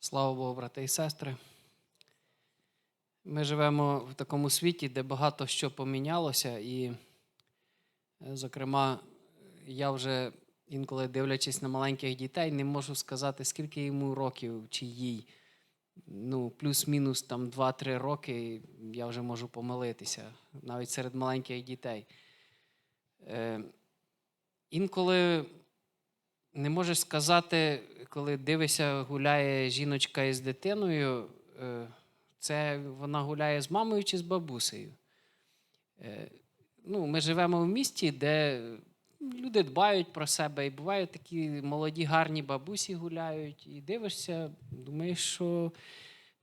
Слава Богу, брати і сестри. Ми живемо в такому світі, де багато що помінялося, і, е, зокрема, я вже інколи дивлячись на маленьких дітей, не можу сказати, скільки йому років чи їй. Ну, плюс-мінус там 2-3 роки я вже можу помилитися, навіть серед маленьких дітей. Е, інколи не можеш сказати, коли дивишся, гуляє жіночка із дитиною, е, це вона гуляє з мамою чи з бабусею. Е, Ну, ми живемо в місті, де люди дбають про себе, і бувають такі молоді, гарні бабусі гуляють, і дивишся, думаєш, що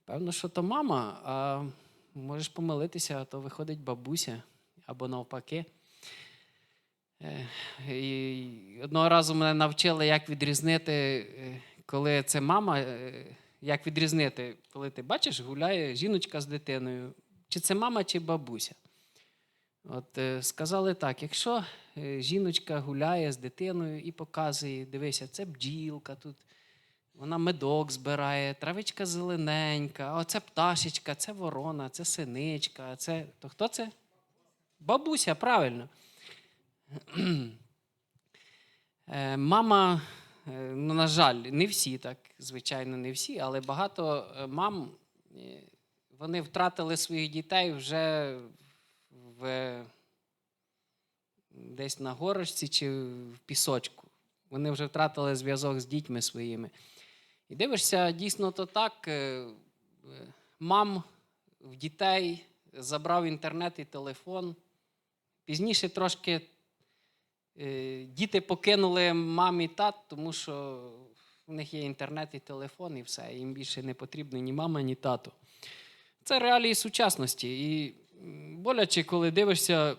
певно, що то мама, а можеш помилитися, а то виходить бабуся або навпаки. І одного разу мене навчили, як відрізнити, е, коли це мама, е, як відрізнити, коли ти бачиш, гуляє жіночка з дитиною, чи це мама, чи бабуся. От е, сказали так: якщо жіночка гуляє з дитиною і показує, дивися, це бджілка тут, вона медок збирає, травичка зелененька, оце пташечка, це ворона, це синичка, це. То хто це? Бабуся, правильно. Е, Мама, е, ну, на жаль, не всі так, звичайно, не всі, але багато е, мам вони втратили своїх дітей вже в, десь на горочці чи в пісочку. Вони вже втратили зв'язок з дітьми своїми. І дивишся, дійсно то так. Мам в дітей забрав інтернет і телефон. Пізніше трошки діти покинули мамі і тат, тому що в них є інтернет і телефон, і все. Їм більше не потрібно ні мама, ні тато. Це реалії сучасності. І боляче, коли дивишся,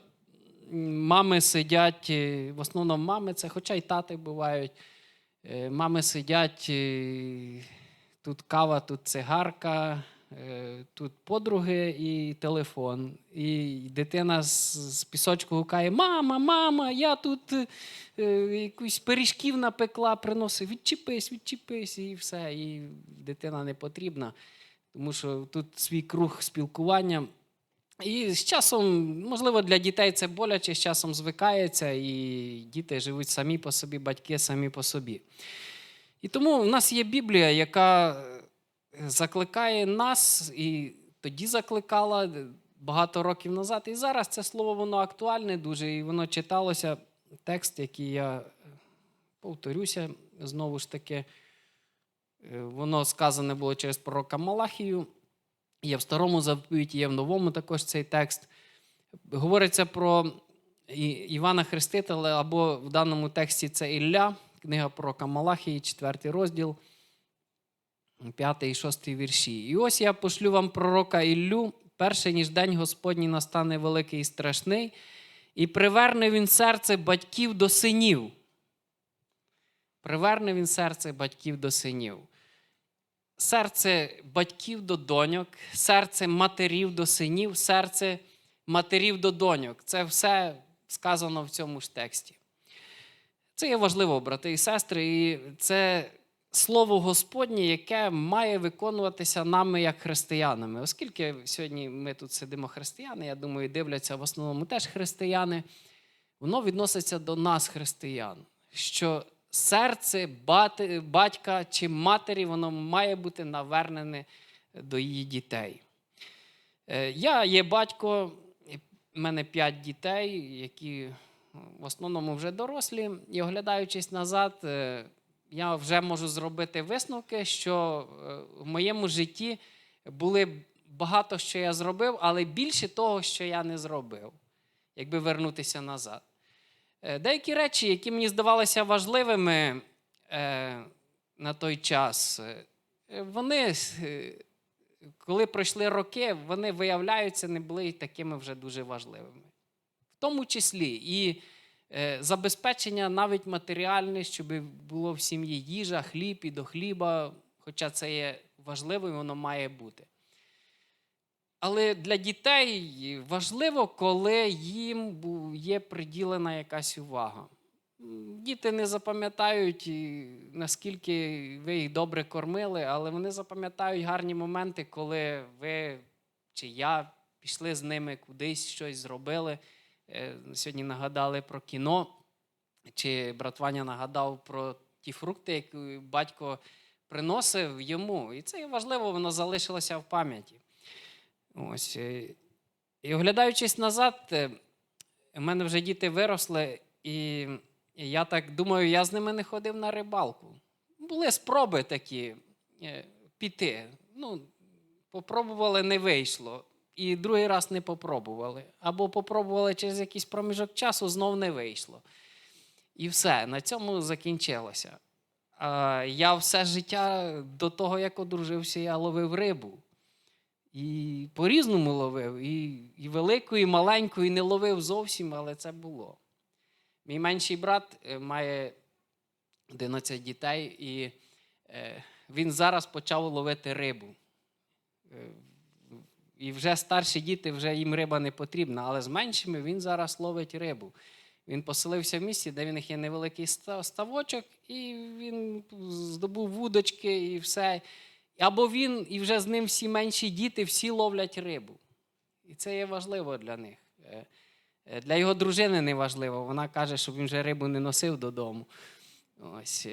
мами сидять, е, в основному мами, це хоча й тати бувають. Е, Мами сидять, е, тут кава, тут цигарка, е, тут подруги і телефон. І дитина з, пісочку гукає: Мама, мама, я тут е, е, якусь пиріжків напекла, приносить, відчепись, відчепись, і все. І дитина не потрібна, тому що тут свій круг спілкування. І з часом, можливо, для дітей це боляче, з часом звикається, і діти живуть самі по собі, батьки самі по собі. І тому в нас є Біблія, яка е, закликає нас, і тоді закликала багато років назад. І зараз це слово воно актуальне дуже, і воно читалося. Текст, який я е, повторюся, знову ж таки, е, воно сказане було через пророка Малахію. Є в старому заповіті, є в новому також цей текст. Говориться про Івана Хрестителя, або в даному тексті це Ілля, книга пророка Малахії, 4 розділ, 5 і 6 вірші. І ось я пошлю вам пророка Іллю, перше, ніж день Господній настане великий і страшний, і приверне він серце батьків до синів. Приверне він серце батьків до синів серце батьків до доньок, серце матерів до синів, серце матерів до доньок. Це все сказано в цьому ж тексті. Це є важливо, брати і сестри, і це слово Господнє, яке має виконуватися нами як християнами. Оскільки сьогодні ми тут сидимо християни, я думаю, дивляться в основному теж християни, воно відноситься до нас, християн. що серце батька чи матері воно має бути навернене до її дітей. Е, Я є батько, в мене п'ять дітей, які в основному вже дорослі. І оглядаючись назад, е, я вже можу зробити висновки, що е, в моєму житті були багато що я зробив, але більше того, що я не зробив, якби вернутися назад. Е, Деякі речі, які мені здавалися важливими е, на той час, вони, коли пройшли роки, вони виявляються, не були такими вже дуже важливими. В тому числі і забезпечення навіть матеріальне, щоб було в сім'ї їжа, хліб і до хліба, хоча це є важливо і воно має бути. Але для дітей важливо, коли їм є приділена якась увага. Діти не запам'ятають, наскільки ви їх добре кормили, але вони запам'ятають гарні моменти, коли ви чи я пішли з ними кудись, щось зробили. Е, Сьогодні нагадали про кіно, чи брат Ваня нагадав про ті фрукти, які батько приносив йому. І це важливо, воно залишилося в пам'яті. Ось. е, І оглядаючись назад, е, у мене вже діти виросли, і я так думаю, я з ними не ходив на рибалку. Були спроби такі піти. Ну, попробували, не вийшло. І другий раз не попробували. Або попробували через якийсь проміжок часу, знов не вийшло. І все, на цьому закінчилося. Я все життя до того, як одружився, я ловив рибу. І по-різному ловив. І, і велику, і маленьку, і не ловив зовсім, але це було. Мій менший брат е, має 11 дітей, і е, він зараз почав ловити рибу. Е, І вже старші діти, вже їм риба не потрібна, але з меншими він зараз ловить рибу. Він поселився в місті, де в них є невеликий ставочок, і він здобув вудочки і все. Або він, і вже з ним всі менші діти, всі ловлять рибу. І це є важливо для них. Е, е, Для його дружини не важливо. Вона каже, щоб він вже рибу не носив додому. Ось.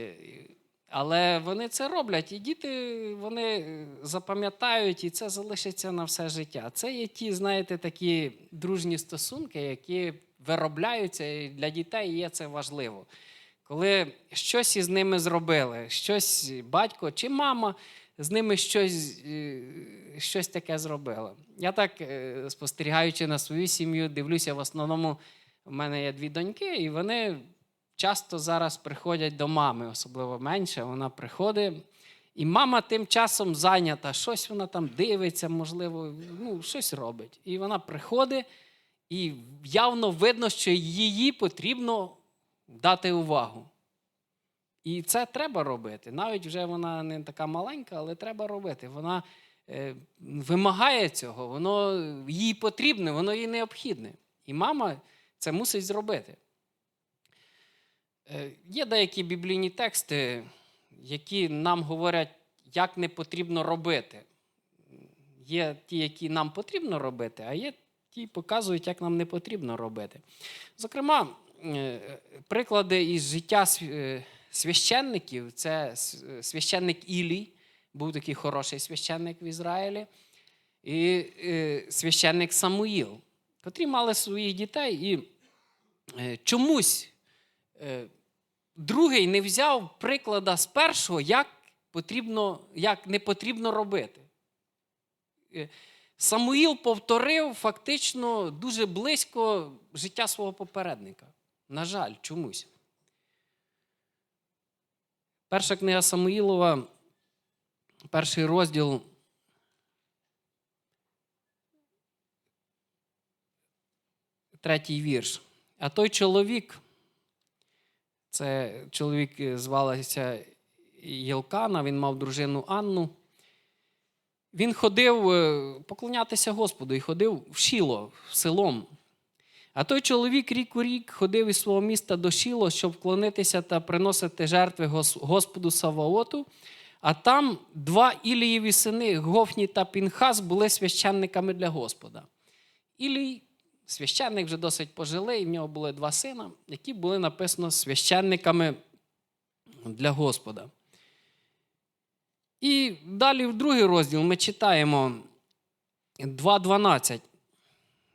Але вони це роблять, і діти вони е, запам'ятають, і це залишиться на все життя. Це є ті, знаєте, такі дружні стосунки, які виробляються, і для дітей є це важливо. Коли щось із ними зробили, щось батько чи мама з ними щось, е, щось таке зробила. Я так, е, спостерігаючи на свою сім'ю, дивлюся, в основному в мене є дві доньки, і вони часто зараз приходять до мами, особливо менше. Вона приходить, і мама тим часом зайнята, щось вона там дивиться, можливо, ну, щось робить. І вона приходить, і явно видно, що її потрібно дати увагу. І це треба робити. Навіть вже вона не така маленька, але треба робити. Вона е, вимагає цього, воно їй потрібне, воно їй необхідне. І мама це мусить зробити. Е, є деякі біблійні тексти, які нам говорять, як не потрібно робити. Є ті, які нам потрібно робити, а є ті, показують, як нам не потрібно робити. Зокрема, е, приклади із життя е, священників це священник Ілій, був такий хороший священник в Ізраїлі, і священник Самуїл, котрі мали своїх дітей, і чомусь другий не взяв приклада з першого, як, потрібно, як не потрібно робити. Е, Самуїл повторив фактично дуже близько життя свого попередника. На жаль, чомусь. Перша книга Самуїлова, перший розділ. Третій вірш. А той чоловік, це чоловік е, звалася Єлкана, він мав дружину Анну. Він ходив е, поклонятися Господу і ходив в Шіло, в селом. А той чоловік рік у рік ходив із свого міста до Шіло, щоб вклонитися та приносити жертви Господу Саваоту. А там два Ілієві сини, Гофні та Пінхас, були священниками для Господа. Ілій, священник вже досить пожилий, в нього були два сина, які були написано священниками для Господа. І далі в другий розділ ми читаємо 2.12,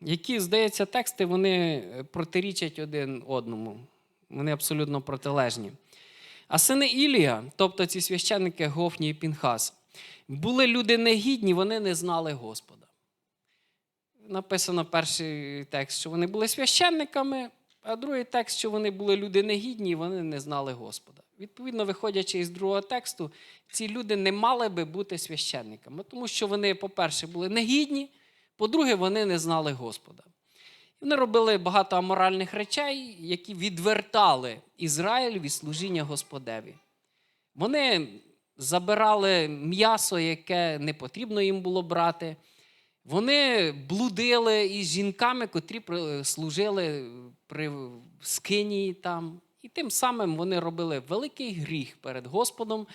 які, здається, тексти вони протирічать один одному. Вони абсолютно протилежні. А сини Ілія, тобто ці священники Гофні і Пінхас, були люди негідні, вони не знали Господа. Написано перший текст, що вони були священниками, а другий текст, що вони були люди негідні, і вони не знали Господа. Відповідно, виходячи із другого тексту, ці люди не мали би бути священниками, тому що вони, по-перше, були негідні, по-друге, вони не знали Господа. Вони робили багато аморальних речей, які відвертали Ізраїль від служіння Господеві. Вони забирали м'ясо, яке не потрібно їм було брати. Вони блудили із жінками, котрі служили при скинії там. І тим самим вони робили великий гріх перед Господом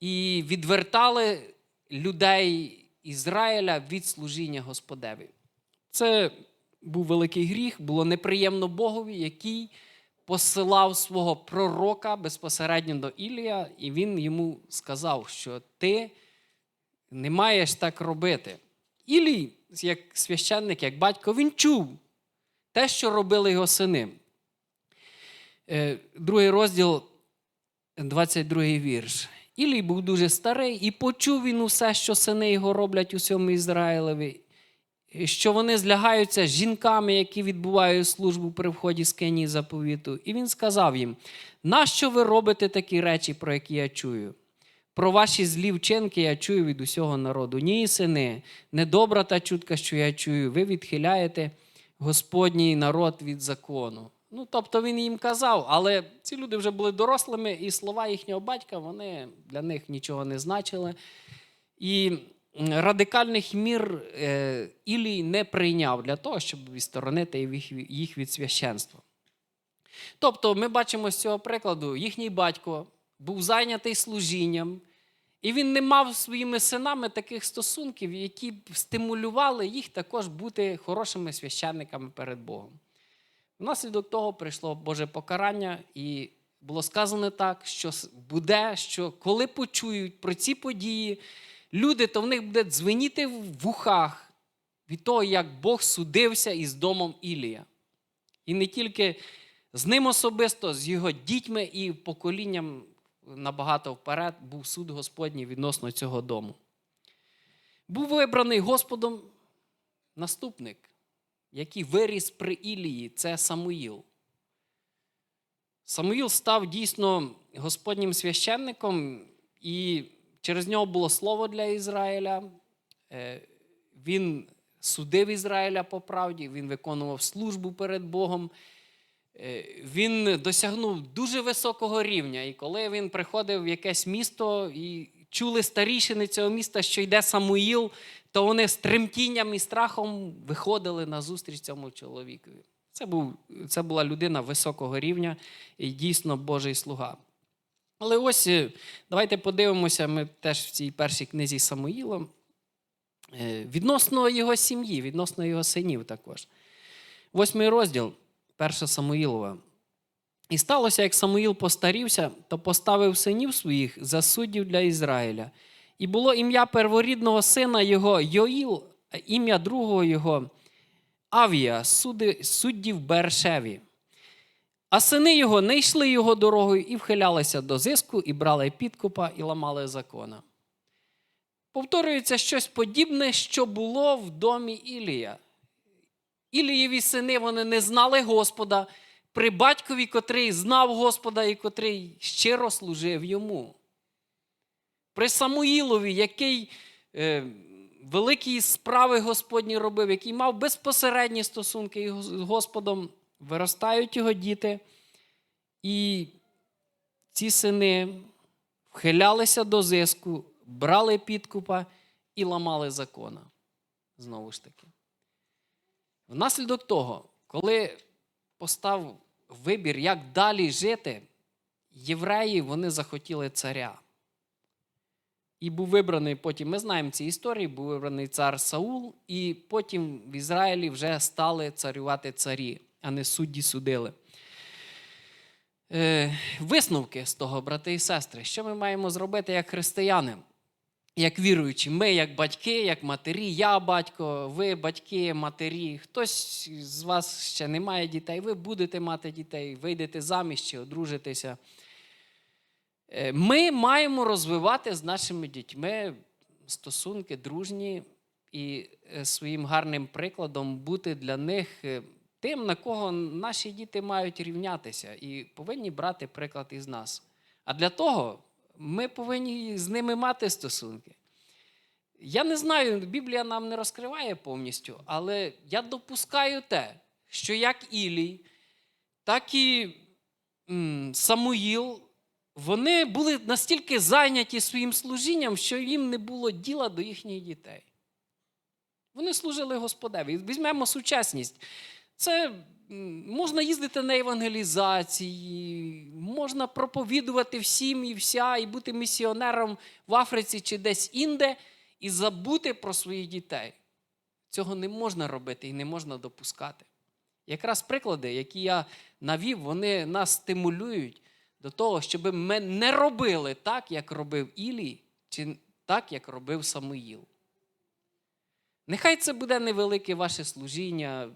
і відвертали людей Ізраїля від служіння Господеві. Це був великий гріх, було неприємно Богові, який посилав свого пророка безпосередньо до Ілія, і він йому сказав, що ти не маєш так робити. Ілій, як священник, як батько, він чув те, що робили його сини. Е, Другий розділ, 22 вірш. Ілій був дуже старий, і почув він усе, що сини його роблять усьому Ізраїлеві, що вони злягаються з жінками, які відбувають службу при вході з Кенії заповіту. І він сказав їм: нащо ви робите такі речі, про які я чую? Про ваші злі вчинки я чую від усього народу. Ні, сини, недобра та чутка, що я чую, ви відхиляєте Господній народ від закону. Ну, тобто він їм казав, але ці люди вже були дорослими, і слова їхнього батька вони для них нічого не значили. І радикальних мір е, Ілій не прийняв для того, щоб відсторонити їх- їх від священства. Тобто, ми бачимо з цього прикладу, їхній батько був зайнятий служінням, і він не мав своїми синами таких стосунків, які б стимулювали їх також бути хорошими священниками перед Богом. Внаслідок того прийшло Боже покарання, і було сказано так, що буде, що коли почують про ці події, люди, то в них буде дзвеніти в вухах від того, як Бог судився із домом Ілія. І не тільки з ним особисто, з його дітьми і поколінням набагато вперед був суд Господній відносно цього дому. Був вибраний Господом наступник, який виріс при Ілії, це Самуїл. Самуїл став дійсно Господнім священником, і через нього було слово для Ізраїля. Е, Він судив Ізраїля по правді, він виконував службу перед Богом. Е, Він досягнув дуже високого рівня. І коли він приходив в якесь місто і чули старішини цього міста, що йде Самуїл, то вони з тремтінням і страхом виходили на зустріч цьому чоловікові. Це, був, це була людина високого рівня і дійсно Божий слуга. Але ось е, давайте подивимося, ми теж в цій першій книзі Самуїла, е, відносно його сім'ї, відносно його синів також. Восьмий розділ, перша Самуїлова. І сталося, як Самуїл постарівся, то поставив синів своїх за суддів для Ізраїля. І було ім'я перворідного сина його Йоїл, а ім'я другого його Авія, суддів Бершеві. А сини його не йшли його дорогою і вхилялися до зиску, і брали підкупа, і ламали закона. Повторюється щось подібне, що було в домі Ілія. Ілієві сини вони не знали Господа при батькові, котрий знав Господа і котрий щиро служив йому. При Самуїлові, який е, великі справи Господні робив, який мав безпосередні стосунки з Господом, виростають його діти, і ці сини вхилялися до зиску, брали підкупа і ламали закона. Знову ж таки. Внаслідок того, коли постав вибір, як далі жити, євреї вони захотіли царя. І був вибраний потім, ми знаємо ці історії, був вибраний цар Саул, і потім в Ізраїлі вже стали царювати царі, а не судді судили. Е, висновки з того, брати і сестри, що ми маємо зробити як християни, як віруючі? Ми, як батьки, як матері, я батько, ви батьки, матері. Хтось з вас ще не має дітей, ви будете мати дітей, вийдете заміж чи одружитеся. Е, Ми маємо розвивати з нашими дітьми стосунки дружні і е, своїм гарним прикладом бути для них е, тим, на кого наші діти мають рівнятися, і повинні брати приклад із нас. А для того ми повинні з ними мати стосунки. Я не знаю, Біблія нам не розкриває повністю, але я допускаю те, що як Ілій, так і Самуїл, вони були настільки зайняті своїм служінням, що їм не було діла до їхніх дітей. Вони служили Господеві. Візьмемо сучасність. Це можна їздити на евангелізації, можна проповідувати всім і вся, і бути місіонером в Африці чи десь інде, і забути про своїх дітей. Цього не можна робити і не можна допускати. Якраз приклади, які я навів, вони нас стимулюють до того, щоб ми не робили так, як робив Ілій, чи так, як робив Самуїл. Нехай це буде невелике ваше служіння,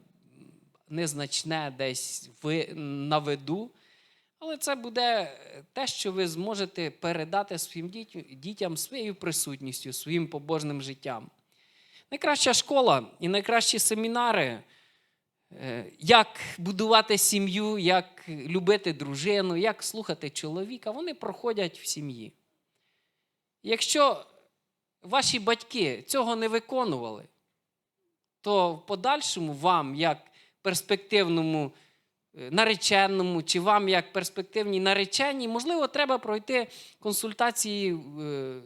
незначне десь ви, на виду, але це буде те, що ви зможете передати своїм дітям, своєю присутністю, своїм побожним життям. Найкраща школа і найкращі семінари, е, як будувати сім'ю, як любити дружину, як слухати чоловіка, вони проходять в сім'ї. Якщо ваші батьки цього не виконували, то в подальшому вам, як перспективному е, нареченому, чи вам, як перспективній нареченій, можливо, треба пройти консультації, е,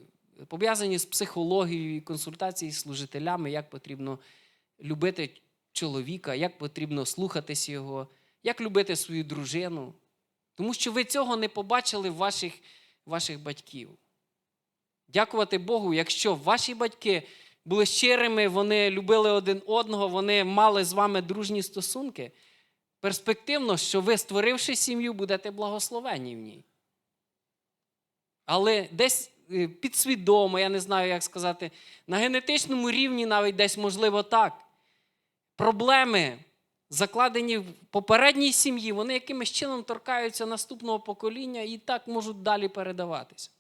пов'язані з психологією, консультації з служителями, як потрібно любити чоловіка, як потрібно слухатись його, як любити свою дружину. Тому що ви цього не побачили в ваших, ваших батьків. Дякувати Богу, якщо ваші батьки були щирими, вони любили один одного, вони мали з вами дружні стосунки. Перспективно, що ви, створивши сім'ю, будете благословені в ній. Але десь е, підсвідомо, я не знаю, як сказати, на генетичному рівні навіть десь можливо так. Проблеми, закладені в попередній сім'ї, вони якимось чином торкаються наступного покоління і так можуть далі передаватися.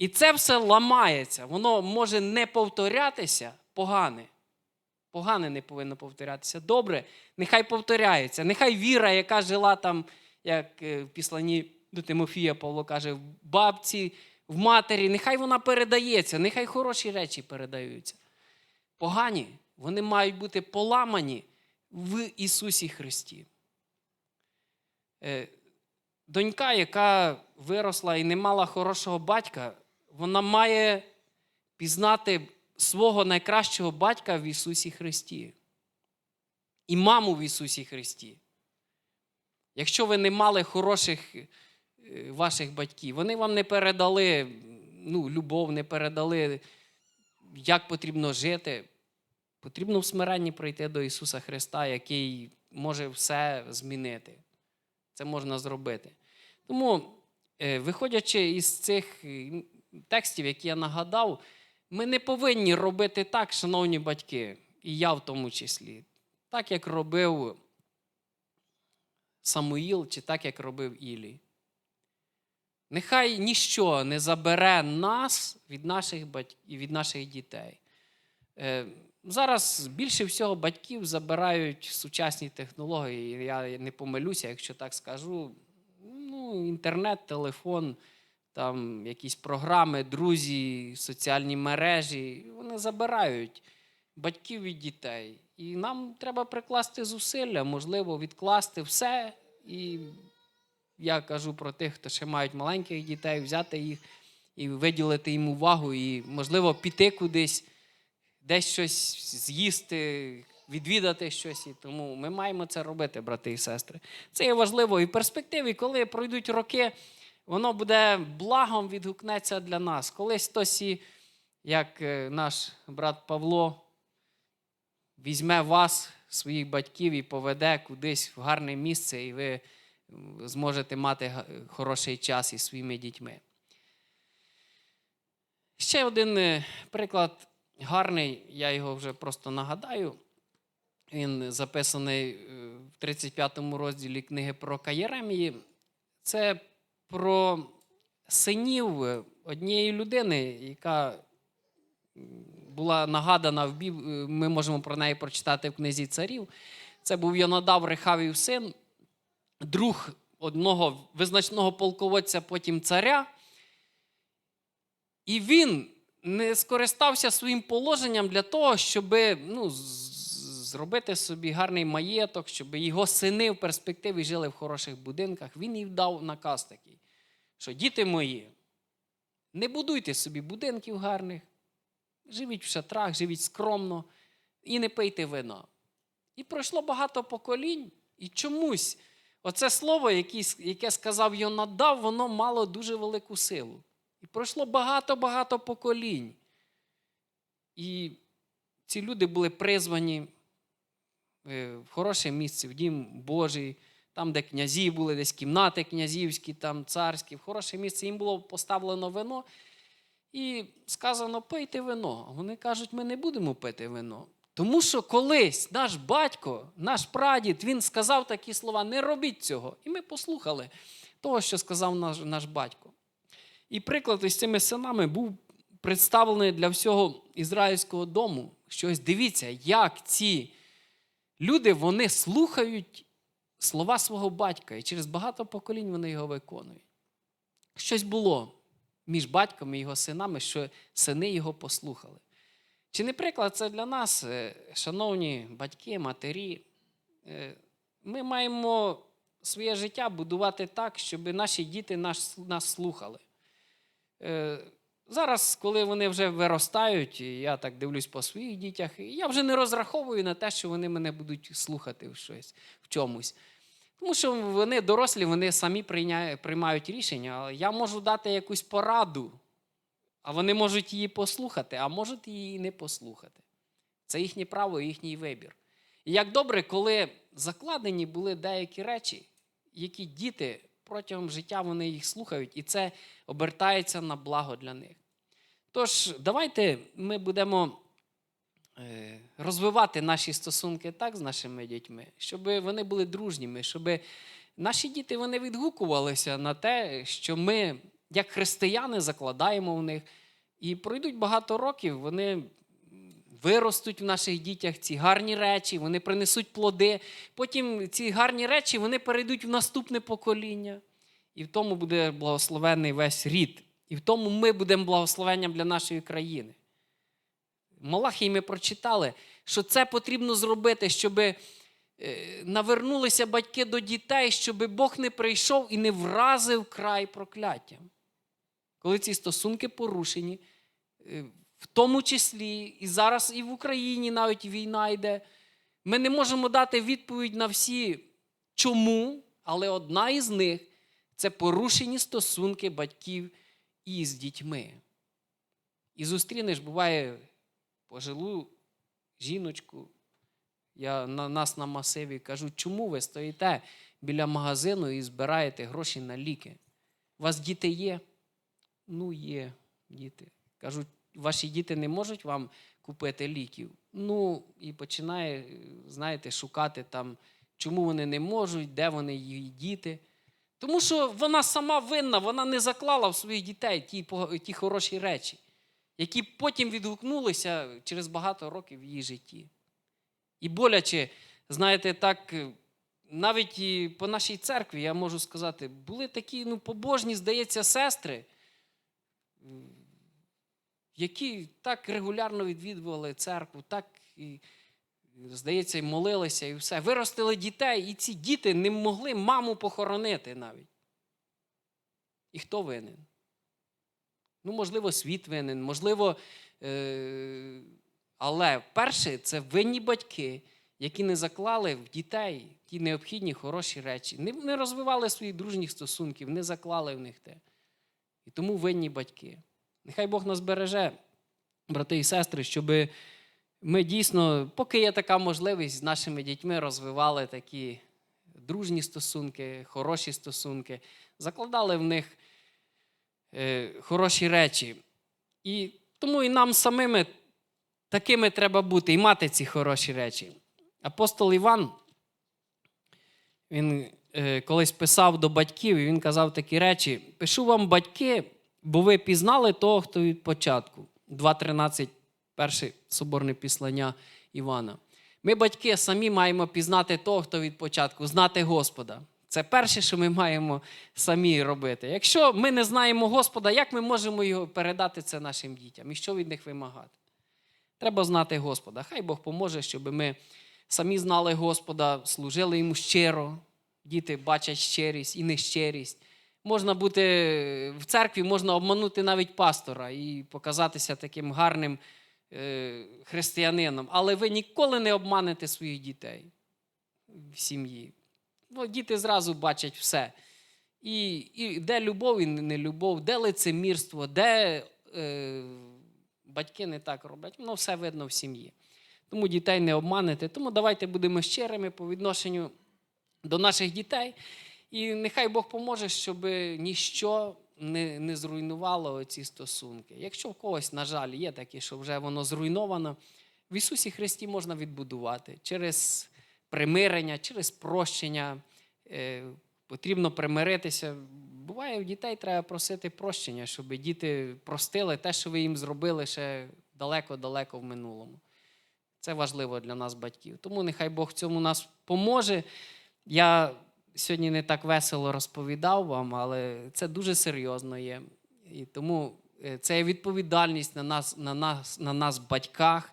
І це все ламається. Воно може не повторятися погане. Погане не повинно повторятися. Добре, нехай повторяється. Нехай віра, яка жила там, як е, в післанні до Тимофія Павло каже, в бабці, в матері, нехай вона передається, нехай хороші речі передаються. Погані, вони мають бути поламані в Ісусі Христі. Е, Донька, яка виросла і не мала хорошого батька, вона має пізнати свого найкращого батька в Ісусі Христі. І маму в Ісусі Христі. Якщо ви не мали хороших е, ваших батьків, вони вам не передали ну, любов, не передали, як потрібно жити. Потрібно в смиренні прийти до Ісуса Христа, який може все змінити. Це можна зробити. Тому, е, виходячи із цих текстів, які я нагадав, ми не повинні робити так, шановні батьки, і я в тому числі, так як робив Самуїл, чи так, як робив Ілій. Нехай ніщо не забере нас від наших батьків від наших дітей. Е, Зараз більше всього батьків забирають сучасні технології. Я не помилюся, якщо так скажу. Ну, інтернет, телефон, там якісь програми, друзі, соціальні мережі. Вони забирають батьків від дітей. І нам треба прикласти зусилля, можливо, відкласти все. І я кажу про тих, хто ще мають маленьких дітей, взяти їх і виділити їм увагу, і, можливо, піти кудись десь щось з'їсти, відвідати щось. І тому ми маємо це робити, брати і сестри. Це є важливо. І в перспективі, коли пройдуть роки, воно буде благом відгукнеться для нас. Колись хтось, як е, наш брат Павло, візьме вас, своїх батьків, і поведе кудись в гарне місце, і ви зможете мати хороший час із своїми дітьми. Ще один е, приклад гарний, я його вже просто нагадаю. Він записаний е, в 35-му розділі книги про Єремії. Це про синів однієї людини, яка була нагадана в Біб... е, Ми можемо про неї прочитати в книзі царів. Це був Йонадав Рехавів син, друг одного визначного полководця, потім царя. І він не скористався своїм положенням для того, щоб ну, зробити собі гарний маєток, щоб його сини в перспективі жили в хороших будинках. Він їм дав наказ такий, що діти мої, не будуйте собі будинків гарних, живіть в шатрах, живіть скромно і не пийте вино. І пройшло багато поколінь, і чомусь оце слово, яке, сказав Йонадав, воно мало дуже велику силу. І пройшло багато-багато поколінь. І ці люди були призвані е, в хороше місце, в дім Божий, там, де князі були, десь кімнати князівські, там царські, в хороше місце їм було поставлено вино. І сказано, пийте вино. Вони кажуть, ми не будемо пити вино. Тому що колись наш батько, наш прадід, він сказав такі слова: не робіть цього. І ми послухали того, що сказав наш, наш батько. І приклад із цими синами був представлений для всього ізраїльського дому. Що ось дивіться, як ці люди вони слухають слова свого батька, і через багато поколінь вони його виконують. Щось було між батьком і його синами, що сини його послухали. Чи не приклад це для нас, е, шановні батьки, матері? Е, Ми маємо своє життя будувати так, щоб наші діти нас, нас слухали. Е, Зараз, коли вони вже виростають, я так дивлюсь по своїх дітях, і я вже не розраховую на те, що вони мене будуть слухати в щось, в чомусь. Тому що вони дорослі, вони самі приймають рішення. Я можу дати якусь пораду, а вони можуть її послухати, а можуть її не послухати. Це їхнє право, їхній вибір. І як добре, коли закладені були деякі речі, які діти протягом життя вони їх слухають, і це обертається на благо для них. Тож, давайте ми будемо розвивати наші стосунки так з нашими дітьми, щоб вони були дружніми, щоб наші діти вони відгукувалися на те, що ми, як християни, закладаємо в них. І пройдуть багато років, вони виростуть в наших дітях ці гарні речі, вони принесуть плоди. Потім ці гарні речі вони перейдуть в наступне покоління. І в тому буде благословений весь рід. І в тому ми будемо благословенням для нашої країни. Малахії ми прочитали, що це потрібно зробити, щоб е, навернулися батьки до дітей, щоб Бог не прийшов і не вразив край прокляттям. Коли ці стосунки порушені, е, в тому числі і зараз і в Україні навіть війна йде, ми не можемо дати відповідь на всі чому, але одна із них це порушені стосунки батьків із дітьми. І зустрінеш, буває, пожилу жіночку. Я на нас на масиві кажу, чому ви стоїте біля магазину і збираєте гроші на ліки? У вас діти є? Ну, є діти. Кажуть, ваші діти не можуть вам купити ліків. Ну, і починає, знаєте, шукати там, чому вони не можуть, де вони її діти. Тому що вона сама винна, вона не заклала в своїх дітей ті, ті хороші речі, які потім відгукнулися через багато років в її житті. І боляче, знаєте, так, е, навіть і по нашій церкві, я можу сказати, були такі ну, побожні, здається, сестри, які так регулярно відвідували церкву, так і, здається, і молилися, і все. Виростили дітей, і ці діти не могли маму похоронити навіть. І хто винен? Ну, можливо, світ винен, можливо, е- але перше це винні батьки, які не заклали в дітей ті необхідні хороші речі, не, не розвивали своїх дружніх стосунків, не заклали в них те. І тому винні батьки. Нехай Бог нас береже, брати і сестри, щоб ми дійсно, поки є така можливість, з нашими дітьми розвивали такі дружні стосунки, хороші стосунки, закладали в них хороші речі. І тому і нам самими такими треба бути і мати ці хороші речі. Апостол Іван, він е, колись писав до батьків, і він казав такі речі: пишу вам, батьки, бо ви пізнали того, хто від початку. 2.13, перше соборне післання Івана. Ми, батьки, самі маємо пізнати того, хто від початку, знати Господа. Це перше, що ми маємо самі робити. Якщо ми не знаємо Господа, як ми можемо його передати це нашим дітям і що від них вимагати? Треба знати Господа. Хай Бог поможе, щоб ми самі знали Господа, служили йому щиро. Діти бачать щирість і нещирість. Можна бути в церкві, можна обманути навіть пастора і показатися таким гарним е, християнином, але ви ніколи не обманете своїх дітей в сім'ї. Ну, діти зразу бачать все. І, і де любов і не любов, де лицемірство, де е, батьки не так роблять, воно все видно в сім'ї. Тому дітей не обманете. Тому давайте будемо щирими по відношенню до наших дітей. І нехай Бог поможе, щоб ніщо не, не зруйнувало ці стосунки. Якщо в когось, на жаль, є такі, що вже воно зруйновано, в Ісусі Христі можна відбудувати через примирення, через прощення. Е, потрібно примиритися. Буває, в дітей треба просити прощення, щоб діти простили те, що ви їм зробили ще далеко-далеко в минулому. Це важливо для нас, батьків. Тому нехай Бог цьому нас поможе. Я сьогодні не так весело розповідав вам, але це дуже серйозно є. І тому е, це є відповідальність на нас, на нас, на нас, батьках,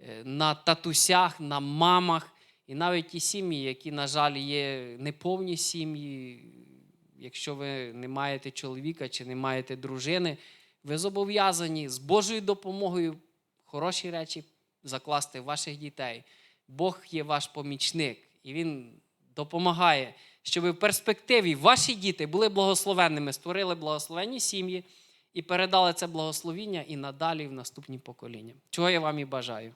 е, на татусях, на мамах. І навіть ті сім'ї, які, на жаль, є неповні сім'ї, якщо ви не маєте чоловіка чи не маєте дружини, ви зобов'язані з Божою допомогою хороші речі закласти в ваших дітей. Бог є ваш помічник, і Він допомагає, щоб в перспективі ваші діти були благословенними, створили благословенні сім'ї і передали це благословіння і надалі в наступні покоління. Чого я вам і бажаю.